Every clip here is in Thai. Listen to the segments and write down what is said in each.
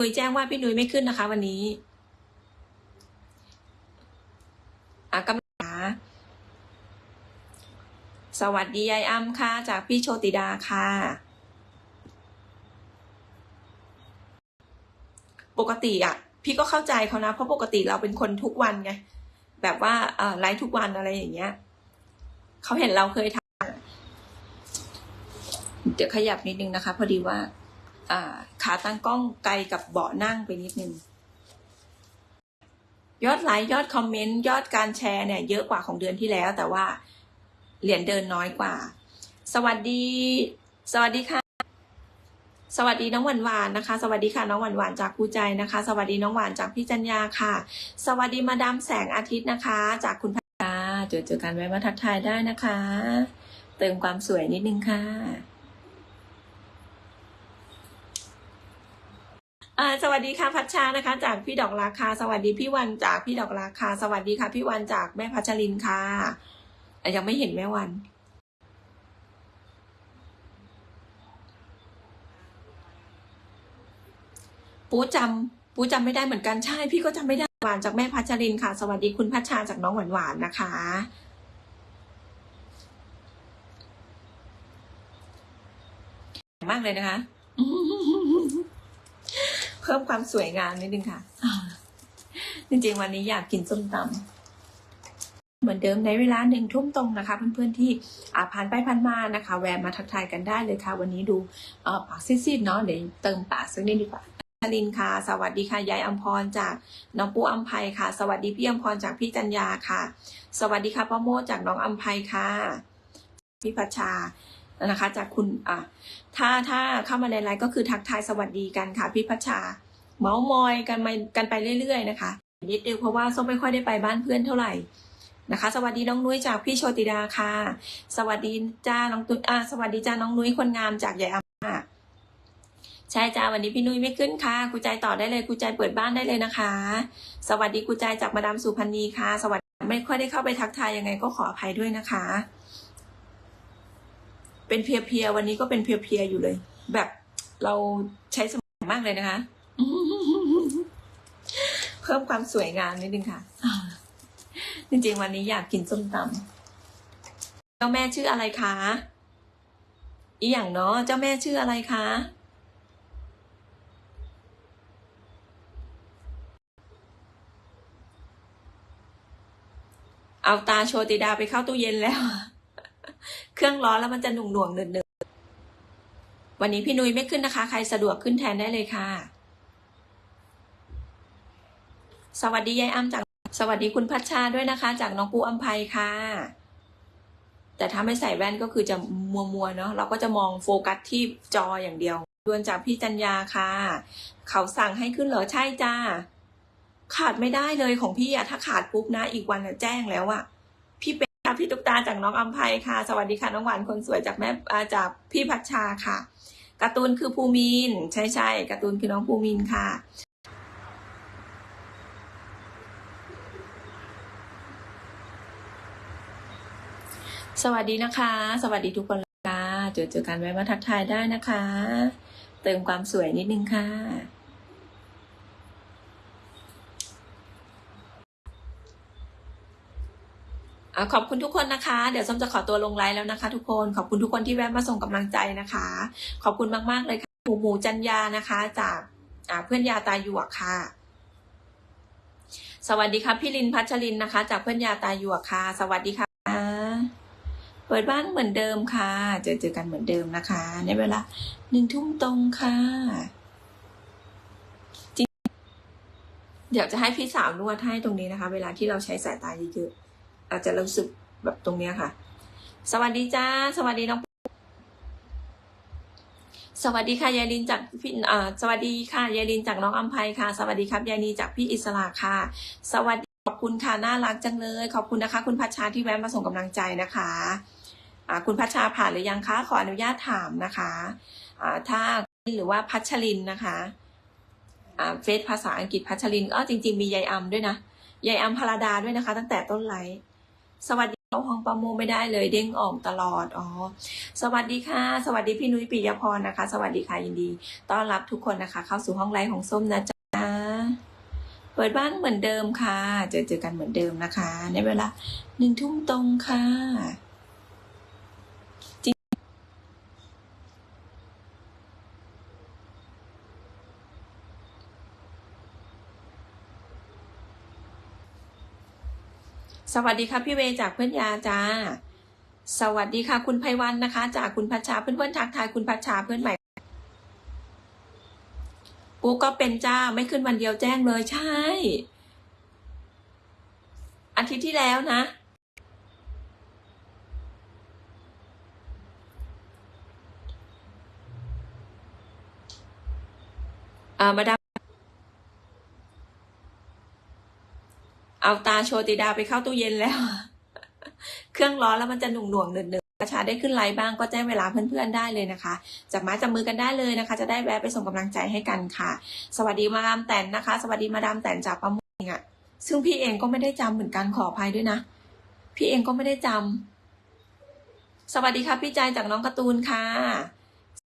นุ้ยแจ้งว่าพี่นุ้ยไม่ขึ้นนะคะ วันนี้อะกำลังหาสวัสดียายอ้ำค่ะ จากพี่โชติดาค่ะ ปกติอะ พี่ก็เข้าใจเขานะ เพราะปกติเราเป็นคนทุกวันไง แบบว่าเออไลฟ์ทุกวันอะไรอย่างเงี้ยเขาเห็นเราเคยทำเดี๋ยวขยับนิดนึงนะคะ พอดีว่า ขาตั้งกล้องไกลกับเบาะนั่งไปนิดนึง ยอดไลค์ยอดคอมเมนต์ยอดการแชร์เนี่ยเยอะกว่าของเดือนที่แล้ว แต่ว่าเหรียญเดินน้อยกว่า สวัสดี สวัสดีค่ะ สวัสดีน้องหวานหวานนะคะ สวัสดีค่ะน้องหวานหวานจากกูใจนะคะ สวัสดีน้องหวานจากพี่จัญญาค่ะ สวัสดีมาดามแสงอาทิตย์นะคะ จากคุณพัชชาเจอเจอกันไว้มาทักทายได้นะคะ เติมความสวยนิดนึงค่ะ อ่า สวัสดีค่ะพัชชานะคะ จากพี่ดอกราคา สวัสดีพี่วันจากพี่ดอกราคา สวัสดีค่ะ พี่วันจากแม่พัชรินค่ะยังไม่เห็นแม่วัน ปูจำปูจำไม่ได้เหมือนกันใช่ พี่ก็จำไม่ได้หวานจากแม่พัชรินค่ะ สวัสดีคุณพัชชาจากน้องหวานหวานนะคะมากเลยนะคะ พิ่มความสวยงามนิดนึงค่ะจริงๆวันนี้อยากกินส้มตำเหมือนเดิมในเวลาหนึ่งทุ่มตรงนะคะ เพื่อนๆที่อาผ่านไปผ่านมานะคะ แวะมาทักทายกันได้เลยค่ะ วันนี้ดูปากซีดๆเนาะเดี๋ยวเติมปากสักนิดดีกว่าชลินค่ะ สวัสดีค่ะ ยายอัมพรจากน้องปูอัมภัยค่ะ สวัสดีพี่อัมพรจากพี่จัญญาค่ะ สวัสดีค่ะป้าโมจากน้องอัมภัยค่ะ พี่พัชชา นะคะ จากคุณอะถ้าถ้าเข้ามาในไลน์ก็คือทักทายสวัสดีกันค่ะพี่พัชชา เมาส์มอยกันไปกันไปเรื่อยๆนะคะนิดเดียวเพราะว่าส้มไม่ค่อยได้ไปบ้านเพื่อนเท่าไหร่นะคะ สวัสดีน้องนุ้ยจากพี่โชติดาค่ะ สวัสดีจ้าน้องตุ้ยอ่าสวัสดีจ้าน้องนุ้ยคนงามจากยายอาม่าใช่จ้าวันนี้พี่นุ้ยไม่ขึ้นค่ะกูใจต่อได้เลยกูใจเปิดบ้านได้เลยนะคะ สวัสดีกูใจจากมาดามสุพันธ์นีค่ะ สวัสดีไม่ค่อยได้เข้าไปทักทายยังไงก็ขออภัยด้วยนะคะ เป็นเพียๆวันนี้ก็เป็นเพียๆอยู่เลย แบบเราใช้สมองมากเลยนะคะ เพิ่มความสวยงามนิดนึงค่ะ จริงๆวันนี้อยากกินส้มตำเจ้าแม่ชื่ออะไรคะอีอย่างเนาะเจ้าแม่ชื่ออะไรคะเอาตาโชติดาไปเข้าตู้เย็นแล้ว เครื่องร้อนแล้วมันจะหน่วงหน่วงๆเนืดๆวันนี้พี่นุ้ยไม่ขึ้นนะคะ ใครสะดวกขึ้นแทนได้เลยค่ะ สวัสดียายอ้ำจาก สวัสดีคุณพัชชาด้วยนะคะ จากน้องปูอัมภัยค่ะ แต่ถ้าไม่ใส่แว่นก็คือจะมัวมัวๆเนาะเราก็จะมองโฟกัสที่จออย่างเดียวดวนจากพี่จัญญาค่ะ เขาสั่งให้ขึ้นเหรอใช่จ้าขาดไม่ได้เลยของพี่อะถ้าขาดปุ๊บนะ อีกวันอะแจ้งแล้วอะพี่เป็น ค่ะพี่ตุ๊กตาจากน้องอัมภัยค่ะ สวัสดีค่ะน้องหวานคนสวยจากแม่จากพี่พัชชาค่ะการ์ตูนคือภูมิน ใช่ใช่การ์ตูนคือน้องภูมินค่ะสวัสดีนะคะ สวัสดีทุกคนค่ะเจอเจอกันไว้มาทักทายได้นะคะ เติมความสวยนิดนึงค่ะ อะ ขอบคุณทุกคนนะคะ เดี๋ยวส้มจะขอตัวลงไลน์แล้วนะคะ ทุกคน ขอบคุณทุกคนที่แวะมาส่งกำลังใจนะคะ ขอบคุณมากๆเลยค่ะหมูหมูจันยานะคะ จากเพื่อนยาตาหยวกค่ะ สวัสดีครับพี่ลินพัชรินนะคะ จากเพื่อนยาตาหยวกค่ะ สวัสดีค่ะ เปิดบ้านเหมือนเดิมค่ะ เจอเจอกันเหมือนเดิมนะคะ ในเวลาหนึ่งทุ่มตรงค่ะเดี๋ยวจะให้พี่สาวนวดให้ตรงนี้นะคะ เวลาที่เราใช้สายตาเยอะๆ อาจจะรู้สึกแบบตรงเนี้ยค่ะ สวัสดีจ้า สวัสดีน้อง สวัสดีค่ะยายลินจากพี่อ่าสวัสดีค่ะยายลินจากน้องอัมภัยค่ะ สวัสดีครับยายนีจากพี่อิสระค่ะ สวัสดีขอบคุณค่ะน่ารักจังเลย ขอบคุณนะคะ คุณพัชชาที่แวะมาส่งกำลังใจนะคะอ่าคุณพัชชาผ่านหรือยังคะขออนุญาตถามนะคะอ่าถ้าหรือว่าพัชรินนะคะอ่าเฟซภาษาอังกฤษพัชรินอ๋อจริง ๆ มียายอัมด้วยนะยายอัมพราดาด้วยนะคะ ตั้งแต่ต้นไลฟ์ สวัสดีเข้าห้องประโมไม่ได้เลยเด้งออกตลอด อ๋อ สวัสดีค่ะ สวัสดีพี่นุ้ยปิยพรนะคะ สวัสดีค่ะยินดี ต้อนรับทุกคนนะคะ เข้าสู่ห้องไลฟ์ของส้มนะจ๊ะ เปิดบ้านเหมือนเดิมค่ะ เจอเจอกันเหมือนเดิมนะคะ ในเวลาหนึ่งทุ่มตรงค่ะ สวัสดีค่ะพี่เวจากเพื่อนยาจ้า สวัสดีค่ะ คุณไพวันนะคะ จากคุณพัชชาเพื่อนเพื่อนๆทักทายคุณพัชชาเพื่อนใหม่ปูก็เป็นจ้าไม่ขึ้นวันเดียวแจ้งเลยใช่ อาทิตย์ที่แล้วนะ อ่ามาดาม เอาตาโชติดาไปเข้าตู้เย็นแล้ว เครื่องร้อนแล้วมันจะหน่วงหน่วงๆเนืดๆประชาได้ขึ้นไลน์บ้างก็แจ้งเวลาเพื่อนๆได้เลยนะคะจับไม้จับมือกันได้เลยนะคะ จะได้แวะไปส่งกำลังใจให้กันค่ะ สวัสดีมาดามแตนนะคะ สวัสดีมาดามแตนจากประมุงอะซึ่งพี่เองก็ไม่ได้จำเหมือนกันขออภัยด้วยนะ พี่เองก็ไม่ได้จำสวัสดีค่ะพี่ใจจากน้องการ์ตูนค่ะ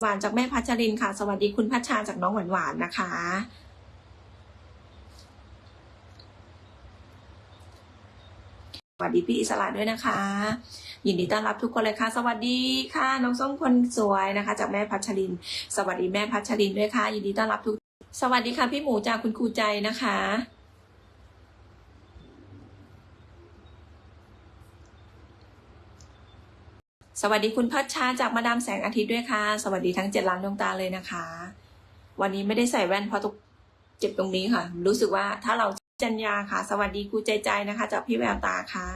หวานจากแม่พัชรินค่ะ สวัสดีคุณพัชชาจากน้องหวานหวานๆนะคะ วัสดีพี่อิสระด้วยนะคะ ยินดีต้อนรับทุกคนเลยค่ะ สวัสดีค่ะ น้องส้มคนสวยนะคะ จากแม่พัชริน สวัสดีแม่พัชรินด้วยค่ะ ยินดีต้อนรับทุก สวัสดีค่ะ พี่หมูจากคุณครูใจนะคะ สวัสดีคุณพัชชาจากมาดามแสงอาทิตย์ด้วยค่ะ สวัสดีทั้งเจ็ดล้านดวงตาเลยนะคะ วันนี้ไม่ได้ใส่แว่นเพราะตุกเจ็บตรงนี้ค่ะ รู้สึกว่าถ้าเรา จัญญาค่ะ สวัสดีครูใจใจนะคะ จากพี่แววตาค่ะ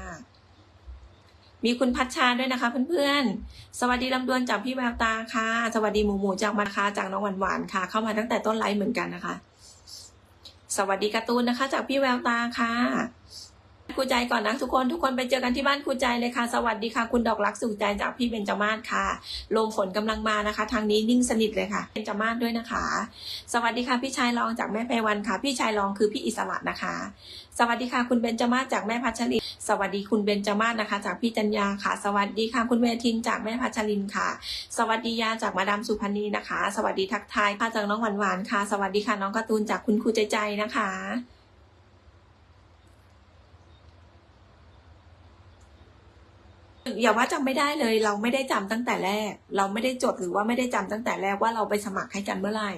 มีคุณพัชชาด้วยนะคะ เพื่อนๆ สวัสดีลำดวนจากพี่แววตาค่ะ สวัสดีหมูหมูจากมาคาจากน้องหวานหวานค่ะ เข้ามาตั้งแต่ต้นไลฟ์เหมือนกันนะคะ สวัสดีการ์ตูนนะคะ จากพี่แววตาค่ะ ครูใจก่อนนะทุกคนทุกคนไปเจอกันที่บ้านครูใจเลยค่ะสวัสดีค่ะ คุณดอกรักสุขใจจากพี่เบญจมาศค่ะลมฝนกำลังมานะคะ ทางนี้นิ่งสนิทเลยค่ะเบญจมาศด้วยนะคะ สวัสดีค่ะพี่ชายรองจากแม่ไพวันค่ะ พี่ชายรองคือพี่อิสระนะคะ สวัสดีค่ะ คุณเบญจมาศจากแม่พัชรินสวัสดีคุณเบญจมาศนะคะ จากพี่จัญญาค่ะ สวัสดีค่ะ คุณเวทินจากแม่พัชรินค่ะ สวัสดียาจากมาดามสุพันนีนะคะ สวัสดีทักทายค่ะจากน้องหวานหวานค่ะ สวัสดีค่ะน้องการ์ตูนจากคุณครูใจใจนะคะ อย่าว่าจำไม่ได้เลย เราไม่ได้จำตั้งแต่แรก เราไม่ได้จดหรือว่าไม่ได้จำตั้งแต่แรกว่าเราไปสมัครให้กันเมื่อไหร่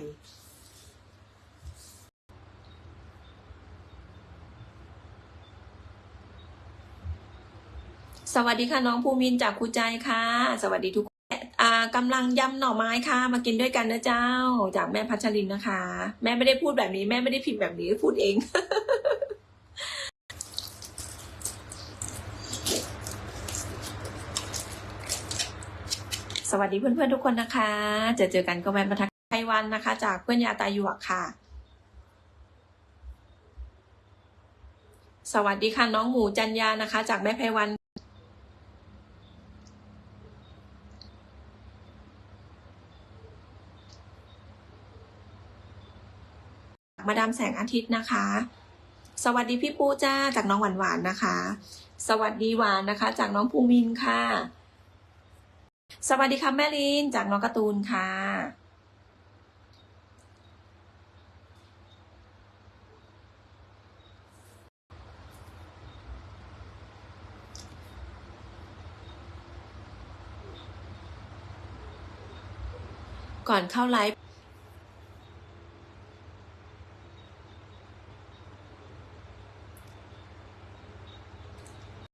สวัสดีค่ะน้องภูมินจากครูใจค่ะ สวัสดีทุกคนกำลังยำหน่อไม้ค่ะ มากินด้วยกันนะเจ้า จากแม่พัชรินนะคะ แม่ไม่ได้พูดแบบนี้ แม่ไม่ได้พิมพ์แบบนี้พูดเอง สวัสดีเพื่อนๆทุกคนนะคะเจอเจอกันก็แวะมาทักไทวันนะคะ จากเพื่อนยาตาหยวกค่ะ สวัสดีค่ะน้องหมูจันยานะคะ จากแม่ไพวันมาดามแสงอาทิตย์นะคะ สวัสดีพี่ปูจ้าจากน้องหวานหวานนะคะ สวัสดีหวานนะคะ จากน้องภูมินค่ะ สวัสดีค่ะแม่ลินจากน้องการ์ตูนค่ะ ก่อนเข้าไลฟ์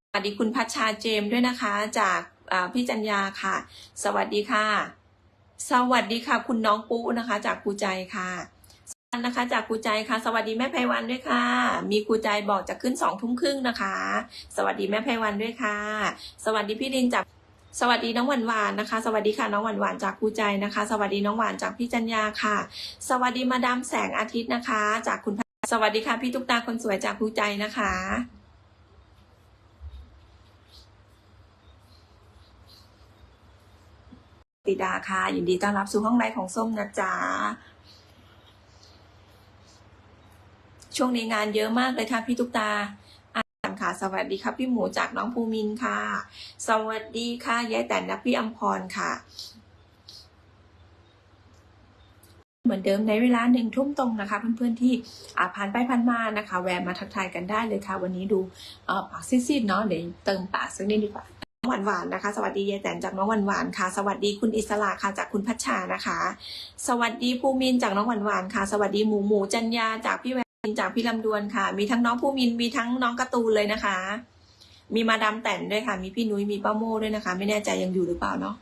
สวัสดีคุณพัชชาเจมส์ด้วยนะคะจาก พี่จัญญาค่ะ สวัสดีค่ะ สวัสดีค่ะ คุณน้องปุ๊นะคะ จากครูใจค่ะสวัสดีนะคะจากครูใจค่ะ สวัสดีแม่ไพวันด้วยค่ะ มีครูใจบอกจะขึ้นสองทุ่มครึ่งนะคะ สวัสดีแม่ไพวันด้วยค่ะ สวัสดีพี่ลินจากสวัสดีน้องหวานหวานนะคะ สวัสดีค่ะน้องหวานหวานจากครูใจนะคะ สวัสดีน้องหวานจากพี่จัญญาค่ะ สวัสดีมาดามแสงอาทิตย์นะคะ จากคุณสวัสดีค่ะพี่ตุ๊กตาคนสวยจากครูใจนะคะ ติดาค่ะ ยินดีต้อนรับสู่ห้องไลฟ์ของส้มนะจ๊ะ ช่วงนี้งานเยอะมากเลยค่ะพี่ตุ๊กตาอ่านคค่ะ สวัสดีครับพี่หมูจากน้องภูมินค่ะ สวัสดีค่ะยายแต่นนักพี่อัมพรค่ะ เหมือนเดิมในเวลาหนึ่งทุ่มตรงนะคะ เพื่อนๆที่อาผ่านไปผ่านมานะคะ แวะมาทักทายกันได้เลยค่ะ วันนี้ดูออปากซีดๆเนาะเดี๋ยวเติมปากสักนิดดีกว่า หวานหวานนะคะ สวัสดียายแตนจากน้องหวานหวานค่ะ สวัสดีคุณอิสระค่ะจากคุณพัชชานะคะ สวัสดีภูมินจากน้องหวานหวานค่ะ สวัสดีหมูหมูจันยาจากพี่แวนจากพี่ลำดวนค่ะ มีทั้งน้องภูมินมีทั้งน้องกระตูนเลยนะคะ มีมาดามแต่นด้วยค่ะ มีพี่นุ้ยมีป้าโม่ด้วยนะคะ ไม่แน่ใจยังอยู่หรือเปล่าเนาะ